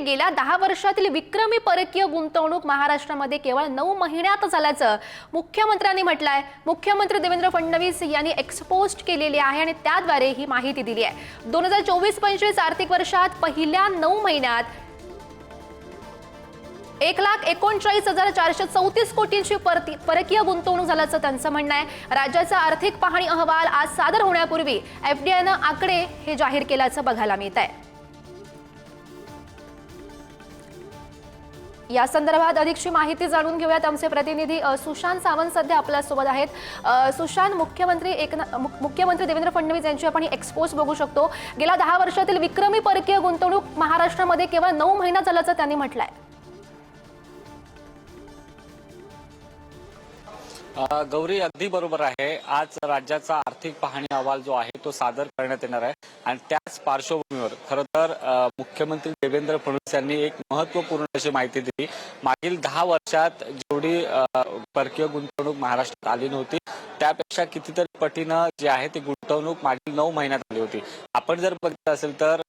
गेल्या दहा वर्षातील विक्रमी परकीय गुंतवणूक महाराष्ट्रामध्ये केवळ नऊ महिन्यात झाल्याचं मुख्यमंत्र्यांनी म्हटलंय. मुख्यमंत्री देवेंद्र फडणवीस यांनी एक्सपोस्ट केलेली आहे आणि त्याद्वारे ही माहिती दिली आहे. दोन हजार चोवीस पंचवीस आर्थिक वर्षात पहिल्या नऊ महिन्यात एक लाख एकोणचाळीस हजार चारशे चौतीस कोटींची परती परकीय गुंतवणूक झाल्याचं त्यांचं म्हणणं आहे. राज्याचा आर्थिक पाहणी अहवाल आज सादर होण्यापूर्वी एफडीआयनं आकडे हे जाहीर केल्याचं बघायला मिळत आहे या संदर्भात अधिकची माहिती जाणून घेऊयात आमचे प्रतिनिधी सुशांत सावंत सध्या आपल्यासोबत आहेत. सुशांत मुख्यमंत्री एकनाथ मु- मुख्यमंत्री देवेंद्र फडणवीस यांची आपण एक्सपोज बघू शकतो. गेल्या दहा वर्षातील विक्रमी परकीय गुंतवणूक महाराष्ट्रामध्ये केवळ नऊ महिना झाल्याचं त्यांनी म्हटलं आहे गौरी अगदी बरोबर आहे. आज राज्याचा आर्थिक पाहणी अहवाल जो आहे तो सादर करण्यात येणार आहे. आणि त्याच पार्श्वभूमीवर खरं तर मुख्यमंत्री देवेंद्र फडणवीस यांनी एक महत्त्वपूर्ण अशी माहिती दिली. मागील दहा वर्षात जेवढी परकीय गुंतवणूक महाराष्ट्रात आली नव्हती त्यापेक्षा कितीतरी पटीनं जे आहे ते गुंतवणूक मागील नऊ महिन्यात आली होती. आपण जर बघितलं असेल तर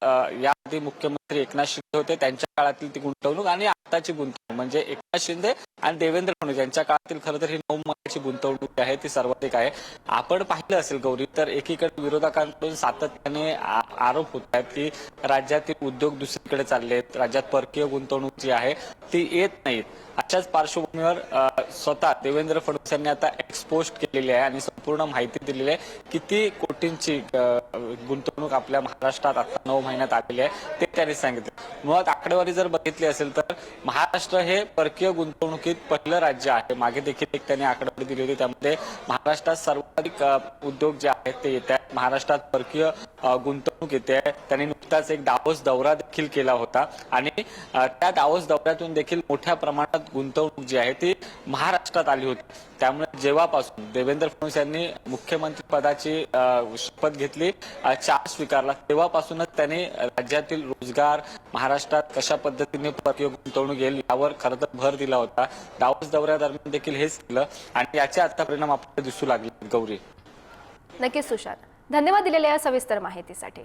याआधी मुख्यमंत्री एकनाथ शिंदे होते. त्यांच्या काळातील ती गुंतवणूक आणि आताची गुंतवणूक. म्हणजे एकनाथ शिंदे आणि देवेंद्र फडणवीस यांच्या काळातील खरं तर ही नऊ महिन्याची गुंतवणूक आहे. ती सर्वाधिक आहे. आपण पाहिलं असेल गौरी तर एकीकडे विरोधकांकडून सातत्याने आरोप होत आहेत की राज्यातील उद्योग दुसरीकडे चाललेत राज्यात परकीय गुंतवणूक जी आहे ती येत नाहीत. अशाच पार्श्वभूमीवर स्वतः देवेंद्र फडणवीस यांनी आता एक्सपोज केलेली आहे आणि संपूर्ण माहिती दिलेली आहे किती कोटींची गुंतवणूक आपल्या महाराष्ट्रात आता नऊ महिन्यात आलेली आहे ते त्यांनी सांगितलं. मुळात आकडेवारी जर बघितली असेल तर महाराष्ट्र हे परकीय गुंतवणुकीत पहिलं राज्य आहे. मागे देखील एक त्यांनी आकडेवारी दिली होती त्यामध्ये महाराष्ट्रात सर्वाधिक उद्योग जे आहेत ते येत आहेत. महाराष्ट्रात परकीय गुंतवणूक येते. आहे त्यांनी नुकताच एक डावस दौरा देखील केला होता. आणि त्या डावस दौऱ्यातून देखील मोठ्या प्रमाणात गुंतवणूक जी आहे ती महाराष्ट्रात आली होती. त्यामुळे जेव्हापासून देवेंद्र फडणवीस यांनी मुख्यमंत्री पदाची शपथ घेतली चार स्वीकारला तेव्हापासूनच त्यांनी राज्यातील रोजगार महाराष्ट्रात कशा पद्धतीने परकीय गुंतवणूक येईल यावर खरं तर भर दिला होता. डावस दौऱ्यादरम्यान देखील हेच केलं. आणि याचे आता परिणाम आपल्याला दिसू लागले गौरी. नक्कीच सुशांत. धन्यवाद दिलेल्या या सविस्तर माहितीसाठी.